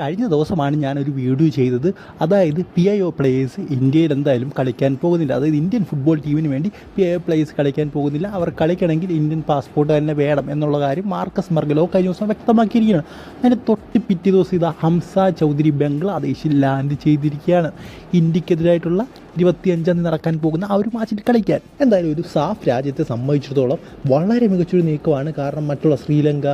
കഴിഞ്ഞ ദിവസമാണ് ഞാനൊരു വീഡിയോ ചെയ്തത്. അതായത് പി ഐ ഒ പ്ലേയേഴ്സ് ഇന്ത്യയിൽ എന്തായാലും കളിക്കാൻ പോകുന്നില്ല. അതായത് ഇന്ത്യൻ ഫുട്ബോൾ ടീമിന് വേണ്ടി പി ഐ ഒ പ്ലേയേഴ്സ് കളിക്കാൻ പോകുന്നില്ല. അവർ കളിക്കണമെങ്കിൽ ഇന്ത്യൻ പാസ്പോർട്ട് തന്നെ വേണം എന്നുള്ള കാര്യം മാർക്കസ് മർഗലോ കഴിഞ്ഞ ദിവസം വ്യക്തമാക്കിയിരിക്കുകയാണ്. അതിന് തൊട്ട് പിറ്റേ ദിവസം ഇതാ ഹംസ ചൗധരി ബംഗ്ലാദേശിൽ ലാൻഡ് ചെയ്തിരിക്കുകയാണ്. ഇന്ത്യക്കെതിരായിട്ടുള്ള ഇരുപത്തിയഞ്ചാം തീയതി നടക്കാൻ പോകുന്ന ആ ഒരു മാച്ചിൽ കളിക്കാൻ. എന്തായാലും ഒരു സാഫ് രാജ്യത്തെ സംബന്ധിച്ചിടത്തോളം വളരെ മികച്ചൊരു നീക്കമാണ്. കാരണം മറ്റുള്ള ശ്രീലങ്ക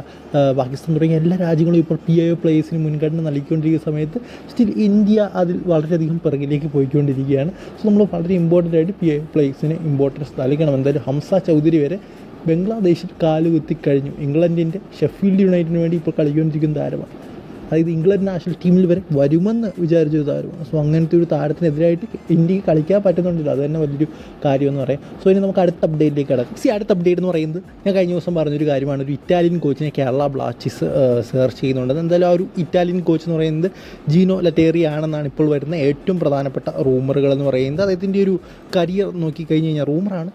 പാകിസ്ഥാൻ തുടങ്ങിയ എല്ലാ രാജ്യങ്ങളും ഇപ്പോൾ പി ഐ പ്ലേയേഴ്സിന് മുൻഗണന നൽകിക്കൊണ്ടിരിക്കുന്ന സമയത്ത് സ്റ്റിൽ ഇന്ത്യ അതിൽ വളരെയധികം പിറകിലേക്ക് പോയിക്കൊണ്ടിരിക്കുകയാണ്. സോ നമ്മൾ വളരെ ഇമ്പോർട്ടന്റ് ആയിട്ട് പി ഐ പ്ലേയേഴ്സിന് ഇമ്പോർട്ടൻസ് നൽകണം. എന്തായാലും ഹംസ ചൗധരി വരെ ബംഗ്ലാദേശിൽ കാലുകുത്തി കഴിഞ്ഞു. ഇംഗ്ലണ്ടിന്റെ ഷെഫീൽഡ് യുണൈറ്റഡിന് വേണ്ടി ഇപ്പോൾ കളിക്കൊണ്ടിരിക്കുന്ന താരമാണ്. അതായത് ഇംഗ്ലണ്ട് നാഷണൽ ടീമിൽ വരെ വരുമെന്ന് വിചാരിച്ചൊരു താരമാണ്. സോ അങ്ങനത്തെ ഒരു താരത്തിനെതിരായിട്ട് ഇന്ത്യയ്ക്ക് കളിക്കാൻ പറ്റുന്നുണ്ടല്ലോ. അത് തന്നെ വലിയൊരു കാര്യമെന്ന് പറയാം. സോ ഇനി നമുക്ക് അടുത്ത അപ്ഡേറ്റിലേക്ക് കിടക്കാം. സി അടുത്ത അപ്ഡേറ്റ് എന്ന് പറയുന്നത് ഞാൻ കഴിഞ്ഞ ദിവസം പറഞ്ഞൊരു കാര്യമാണ്. ഒരു ഇറ്റാലിയൻ കോച്ചിനെ കേരള ബ്ലാസ്റ്റേഴ്സ് സെർച്ച് ചെയ്യുന്നുണ്ട്. എന്തായാലും ആ ഒരു ഇറ്റാലിയൻ കോച്ച് എന്ന് പറയുന്നത് ജീനോ ലറ്റേറി ആണെന്നാണ് ഇപ്പോൾ വരുന്ന ഏറ്റവും പ്രധാനപ്പെട്ട റൂമറുകൾ എന്ന് പറയുന്നത്. അദ്ദേഹത്തിന്റെ ഒരു കരിയർ നോക്കിക്കഴിഞ്ഞ് കഴിഞ്ഞാൽ റൂമറാണ്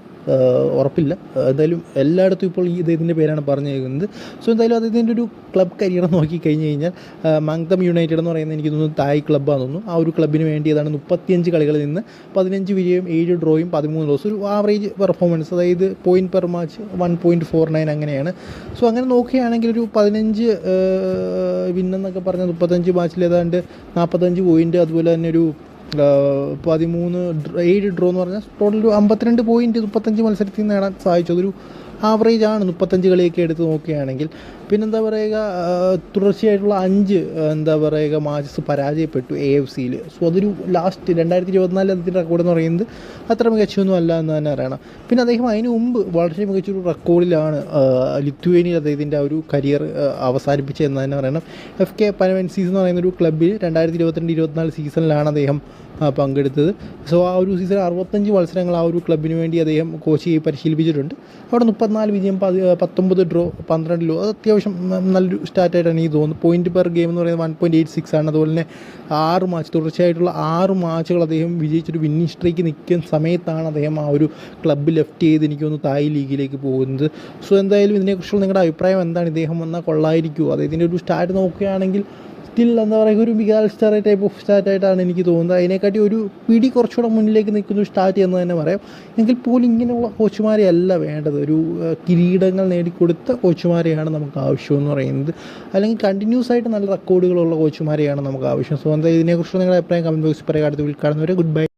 ഉറപ്പില്ല. എന്തായാലും എല്ലായിടത്തും ഇപ്പോൾ ഈ ഇദ്ദേഹത്തിന്റെ പേരാണ് പറഞ്ഞിരിക്കുന്നത്. സോ എന്തായാലും അദ്ദേഹത്തിന്റെ ഒരു ക്ലബ് കരിയർ നോക്കി കഴിഞ്ഞ് കഴിഞ്ഞാൽ മങ്തം യുണൈറ്റഡ് എന്ന് പറയുന്നത് എനിക്ക് തോന്നുന്നു തായ് ക്ലബ്ബാണെന്ന് തോന്നുന്നു. ആ ഒരു ക്ലബ്ബിന് വേണ്ടി ഏതാണ് മുപ്പത്തിയഞ്ച് കളികളിൽ നിന്ന് പതിനഞ്ച് വിജയം ഏഴ് ഡ്രോയും പതിമൂന്ന് ലോസ് ആവറേജ് പെർഫോമൻസ് അതായത് point per match one point four nine അങ്ങനെയാണ്. സോ അങ്ങനെ നോക്കുകയാണെങ്കിൽ ഒരു പതിനഞ്ച് വിന്നെന്നൊക്കെ പറഞ്ഞാൽ മുപ്പത്തഞ്ച് മാച്ചിൽ ഏതാണ്ട് നാൽപ്പത്തഞ്ച് പോയിന്റ് അതുപോലെ തന്നെ ഒരു പതിമൂന്ന് ഏഴ് ഡ്രോ എന്ന് പറഞ്ഞാൽ ടോട്ടൽ ഒരു അമ്പത്തിരണ്ട് പോയിന്റ് മുപ്പത്തഞ്ച് മത്സരത്തിൽ നേടാൻ സാധിച്ചു. അതൊരു ആവറേജ് ആണ് മുപ്പത്തഞ്ച് കളിയൊക്കെ എടുത്ത് നോക്കുകയാണെങ്കിൽ. പിന്നെന്താ പറയുക തുടർച്ചയായിട്ടുള്ള അഞ്ച് എന്താ പറയുക മാച്ചസ് പരാജയപ്പെട്ടു എ എഫ് സിയിൽ സോ അതൊരു ലാസ്റ്റ് രണ്ടായിരത്തി ഇരുപത്തിനാലിൽ അതിന്റെ റെക്കോർഡ് എന്ന് പറയുന്നത് അത്ര മികച്ചൊന്നും അല്ല എന്ന് തന്നെ അറിയണം പിന്നെ അദ്ദേഹം അതിന് മുമ്പ് വളരെ മികച്ചൊരു റെക്കോർഡിലാണ് ലിത്വേനിയിൽ അദ്ദേഹത്തിന്റെ ആ ഒരു കരിയർ അവസാനിപ്പിച്ചതെന്ന് തന്നെ പറയണം. എഫ് കെ പനവൻസീസ് എന്ന് പറയുന്ന ഒരു ക്ലബ്ബിൽ രണ്ടായിരത്തി ഇരുപത്തിരണ്ട് ഇരുപത്തിനാല് സീസണിലാണ് അദ്ദേഹം പങ്കെടുത്തത്. സോ ആ ഒരു സീസൺ അറുപത്തഞ്ച് മത്സരങ്ങൾ ആ ഒരു ക്ലബിന് വേണ്ടി അദ്ദേഹം കോച്ച് ചെയ്ത് പരിശീലിപ്പിച്ചിട്ടുണ്ട്. അവിടെ മുപ്പത്തിനാല് വിജയം പതി പത്തൊമ്പത് ഡ്രോ പന്ത്രണ്ട് ലോ. അത് അത്യാവശ്യം നല്ലൊരു സ്റ്റാർട്ടായിട്ടാണ് എനിക്ക് തോന്നുന്നത്. പോയിന്റ് പെർ ഗെയിം എന്ന് പറയുന്നത് വൺ പോയിന്റ് എയ്റ്റ് സിക്സ് ആണ്. അതുപോലെ തന്നെ ആറ് മാച്ച് തുടർച്ചയായിട്ടുള്ള ആറ് മാച്ചുകൾ അദ്ദേഹം വിജയിച്ചൊരു വിന്നിങ് സ്ട്രൈക്ക് നിൽക്കുന്ന സമയത്താണ് അദ്ദേഹം ആ ഒരു ക്ലബ്ബ് ലെഫ്റ്റ് ചെയ്ത് എനിക്ക് തോന്നുന്നു തായ് ലീഗിലേക്ക് പോകുന്നത്. സോ എന്തായാലും ഇതിനെക്കുറിച്ചുള്ള നിങ്ങളുടെ അഭിപ്രായം എന്താണ്? ഇദ്ദേഹം വന്നാൽ കൊള്ളായിരിക്കുമോ? അതായത് ഇതിന്റെ ഒരു സ്റ്റാർട്ട് നോക്കുകയാണെങ്കിൽ സ്റ്റിൽ എന്താ പറയുക ഒരു മികാൽ സ്റ്റാർ ടൈപ്പ് ഓഫ് സ്റ്റാറ്റായിട്ടാണ് എനിക്ക് തോന്നുന്നത്. അതിനെക്കാട്ടി ഒരു പിടി കുറച്ചുകൂടെ മുന്നിലേക്ക് നിൽക്കുന്ന സ്റ്റാർട്ട് എന്ന് തന്നെ പറയാം. എങ്കിൽ പോലും ഇങ്ങനെയുള്ള കോച്ചുമാരെ അല്ല വേണ്ടത്. ഒരു കിരീടങ്ങൾ നേടിക്കൊടുത്ത കോച്ചുമാരെയാണ് നമുക്ക് ആവശ്യമെന്ന് പറയുന്നത്. അല്ലെങ്കിൽ കണ്ടിന്യൂസ് ആയിട്ട് നല്ല റെക്കോർഡുകളുള്ള കോച്ചുമാരെയാണ് നമുക്ക് ആവശ്യം. സോ എന്താ ഇതിനെക്കുറിച്ച് നിങ്ങളുടെ അഭിപ്രായം കമന്റ് ബോക്സിൽ പറയുക അടുത്ത വീട്ടിൽ കാണുന്നവരെ ഗുഡ് ബൈ